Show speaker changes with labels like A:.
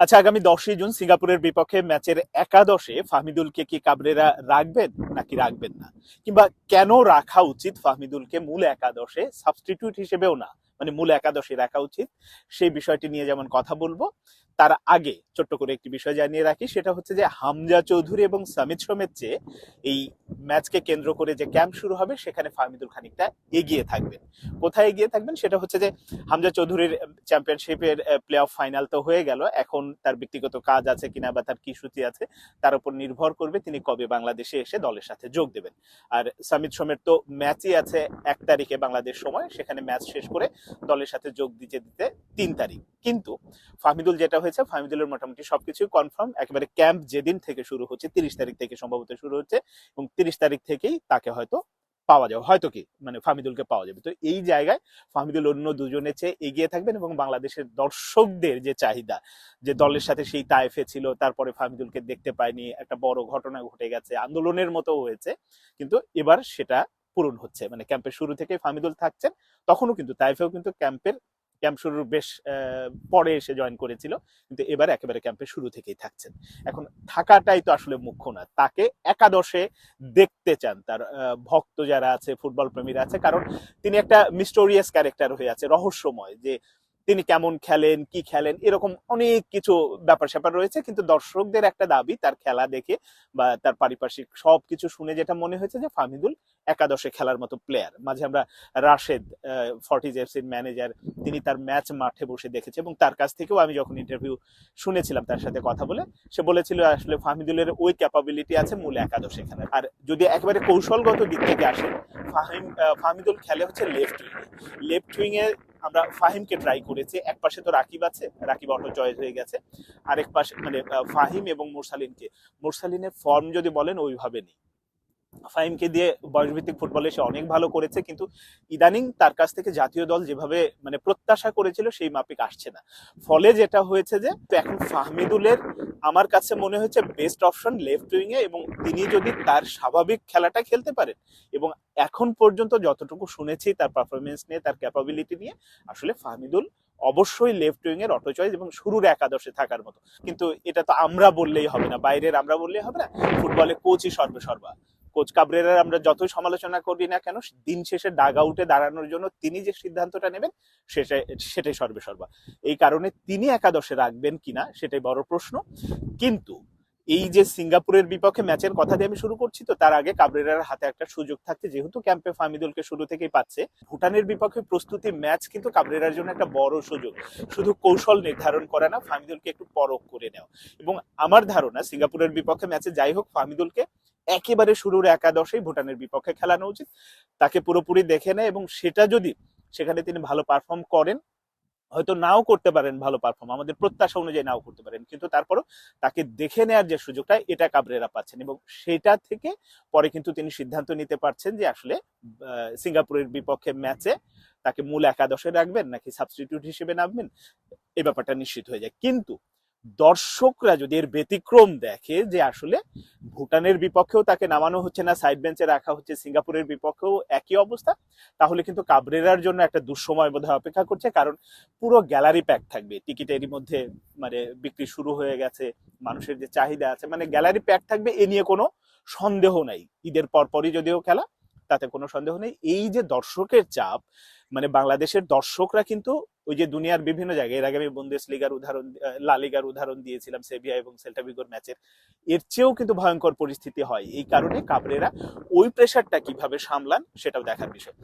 A: আচ্ছা আগামী দশই জুন সিঙ্গাপুরের বিপক্ষে ম্যাচের একাদশে ফাহমিদুলকে কি কাবরেরা রাখবেন নাকি রাখবেন না? কিংবা কেন রাখা উচিত ফাহমিদুলকে মূল একাদশে? সাবস্টিটিউট হিসেবেও না মানে মূল একাদশে রাখা উচিত। সেই বিষয়টি নিয়ে যেমন কথা বলব তার আগে ছোট্ট করে একটি বিষয় জানিয়ে রাখি, সেটা হচ্ছে যে হামজা চৌধুরী এবং সামিদ সোমের চেয়ে এই ম্যাচকে কেন্দ্র করে যে ক্যাম্প শুরু হবে, সেখানে ফাহমিদুল খানিকটা এগিয়ে থাকবেন। কোথায় এগিয়ে থাকবেন? সেটা হচ্ছে যে হামজা চৌধুরীর চ্যাম্পিয়নশিপের প্লে অফ ফাইনাল তো হয়ে গেল, এখন তার ব্যক্তিগত কাজ আছে কিনা বা তার কি সূচি আছে, তার উপর নির্ভর করবে তিনি কবে বাংলাদেশে এসে দলের সাথে যোগ দেবেন। আর সামিদ সোমের তো ম্যাচই আছে এক তারিখে বাংলাদেশ সময়, সেখানে ম্যাচ শেষ করে দলের সাথে যোগ দিতে দিতে তিন তারিখ। কিন্তু ফাহমিদুল যেটা হয়েছে, ফাহমিদুলের মোটামুটি সবকিছুই কনফার্ম একেবারে ক্যাম্প যেদিন থেকে শুরু হচ্ছে, তিরিশ তারিখ থেকে সম্ভবত শুরু হচ্ছে, এবং তিরিশ তারিখ থেকেই তাকে হয়তো পাওয়া যাবে, হয়তো কি মানে ফাহমিদুলকে পাওয়া যাবে। তো এই জায়গায় ফাহমিদুল অন্য দুজনের চেয়ে এগিয়ে থাকবেন এবং বাংলাদেশের দর্শকদের যে চাহিদা, যে দলের সাথে সেই তাইফে ছিল, তারপরে ফাহমিদুলকে দেখতে পায়নি, একটা বড় ঘটনা ঘটে গেছে, আন্দোলনের মতো হয়েছে, কিন্তু এবার সেটা পূরণ হচ্ছে। মানে ক্যাম্পের শুরু থেকে ফাহমিদুল থাকছেন, তখনও কিন্তু তাইফেও কিন্তু ক্যাম্পের ক্যাম্প শুরুর বেশ পরে এসে জয়েন করেছিল। কিন্তু এবার একেবারে ক্যাম্পে শুরু থেকেই থাকছেন। এখন থাকাটাই তো আসলে মুখ্য না। তাকে একাদশে দেখতে চান তার ভক্ত যারা আছে ফুটবল প্রেমীরা আছে। কারণ তিনি একটা মিস্টোরিয়াস ক্যারেক্টার হয়ে আছে, রহস্যময়। যে তিনি কেমন খেলেন কি খেলেন এরকম অনেক কিছু ব্যাপার স্যাপার রয়েছে। কিন্তু দর্শকদের একটা দাবি তার খেলা দেখে বা তার পারিপার্শ্বিক সব কিছু শুনে যেটা মনে হয়েছে যে ফাহমিদুল একাদশে খেলার মতো প্লেয়ার মাঝে আমরা রাশেদ ফর্টিজ এফসির ম্যানেজার তিনি তার ম্যাচ মাঠে বসে দেখেছে এবং তার কাছ থেকেও আমি যখন ইন্টারভিউ শুনেছিলাম তার সাথে কথা বলে সে বলেছিল আসলে ফাহমিদুলের ওই ক্যাপাবিলিটি আছে মূল একাদশে এখানে আর যদি একেবারে কৌশলগত দিক থেকে আসে ফাহিম আহ, ফাহমিদুল খেলে হচ্ছে লেফট উইং লেফট উইং এ আমরা ফাহিমকে ট্রাই করেছি। এক পাশে তো রাকিব আছে, রাকিব অটো চয়েস হয়ে গেছে। আরেক পাশে মানে ফাহিম এবং মুরসালিনকে। মুরসালিনের ফর্ম যদি বলেন, ওইভাবে নেই। ফাহিমকে দিয়ে বয়সভিত্তিক ফুটবলে সে অনেক ভালো করেছে, কিন্তু ইদানিং তার কাছ থেকে জাতীয় দল যেভাবে মানে প্রত্যাশা করেছিল, সেই মাপিক আসছে না। ফলে যেটা হয়েছে যে এখন ফাহমিদুলের আমার কাছে মনে হয়েছে বেস্ট অপশন লেফট উইং এ, এবং তিনি যদি তার স্বাভাবিক খেলাটা খেলতে পারেন, এবং এখন পর্যন্ত যতটুকু শুনেছি তার পারফরমেন্স নিয়ে, তার ক্যাপাবিলিটি নিয়ে, আসলে ফাহমিদুল অবশ্যই লেফট উইং এর অটো চয়েস এবং শুরুর একাদশে থাকার মতো। কিন্তু এটা তো আমরা বললেই হবে না, বাইরের আমরা বললেই হবে না, ফুটবলে কোচই সর্বেসর্বা। কোচ কাবরেরার আমরা যতই সমালোচনা করি না কেন, দিন শেষে ডাগ আউটে দাঁড়ানোর জন্য তিনি যে সিদ্ধান্তটা নেবেন সেটাই সেটাই সর্বেসর্বা এই কারণে তিনি একাদশে রাখবেন কিনা, সেটাই বড় প্রশ্ন। কিন্তু এই যে সিঙ্গাপুরের বিপক্ষে ম্যাচের কথা দিয়ে আমি শুরু করছি, তো তার আগে কাবরেরার হাতে একটা সুযোগ থাকছে, যেহেতু ক্যাম্পে ফামিদুলকে শুরু থেকেই পাচ্ছে। ভুটানের বিপক্ষে প্রস্তুতি ম্যাচ কিন্তু কাবরেরার জন্য একটা বড় সুযোগ। শুধু কৌশল নির্ধারণ করে না ফামিদুলকে একটু পরখ করে নেওয়া। এবং আমার ধারণা, সিঙ্গাপুরের বিপক্ষে ম্যাচে যাই হোক ফামিদুলকে একেবারে শুরুর একাদশেই ভুটানের বিপক্ষে খেলানো উচিত। তাকে পুরোপুরি দেখে নেয় এবং সেটা যদি সেখানে তিনি ভালো পারফর্ম করেন, হয়তো নাও করতে পারেন ভালো পারফর্ম আমাদের প্রত্যাশা অনুযায়ী নাও করতে পারেন। কিন্তু তারপরও তাকে দেখে নেওয়ার যে সুযোগটা, এটা কাবরেরা পাচ্ছেন এবং সেটা থেকে পরে কিন্তু তিনি সিদ্ধান্ত নিতে পারছেন যে আসলে সিঙ্গাপুরের বিপক্ষে ম্যাচে তাকে মূল একাদশে রাখবেন নাকি সাবস্টিটিউট হিসেবে নামবেন এই ব্যাপারটা নিশ্চিত হয়ে যায়। কিন্তু দর্শকরা যদি এর ব্যতিক্রম দেখে যে আসলে ভুটানের বিপক্ষেও তাকে নামানো হচ্ছে না সাইড বেঞ্চে রাখা হচ্ছে, সিঙ্গাপুরের বিপক্ষেও একই অবস্থা, তাহলে কিন্তু কাবরেরার জন্য একটা দুঃসময় বোধহয় অপেক্ষা করছে। কারণ পুরো গ্যালারি প্যাক থাকবে টিকিট এরই মধ্যে মানে বিক্রি শুরু হয়ে গেছে, মানুষের যে চাহিদা আছে মানে গ্যালারি প্যাক থাকবে, এ নিয়ে কোনো সন্দেহ নাই। ঈদের পরপরই যদিও খেলা তাতে কোনো সন্দেহ নেই। এই যে দর্শকের চাপ মানে বাংলাদেশের দর্শকরা কিন্তু ওই যে দুনিয়ার বিভিন্ন জায়গায়, এর আগে আমি বন্দেশ লিগার উদাহরণ লালিগার উদাহরণ দিয়েছিলাম সেভিয়া এবং সেল্টাভিগোর ম্যাচের এর চেয়েও কিন্তু ভয়ঙ্কর পরিস্থিতি হয়। এই কারণে কাবরেরা ওই প্রেশারটা কীভাবে সামলান, সেটাও দেখার বিষয়।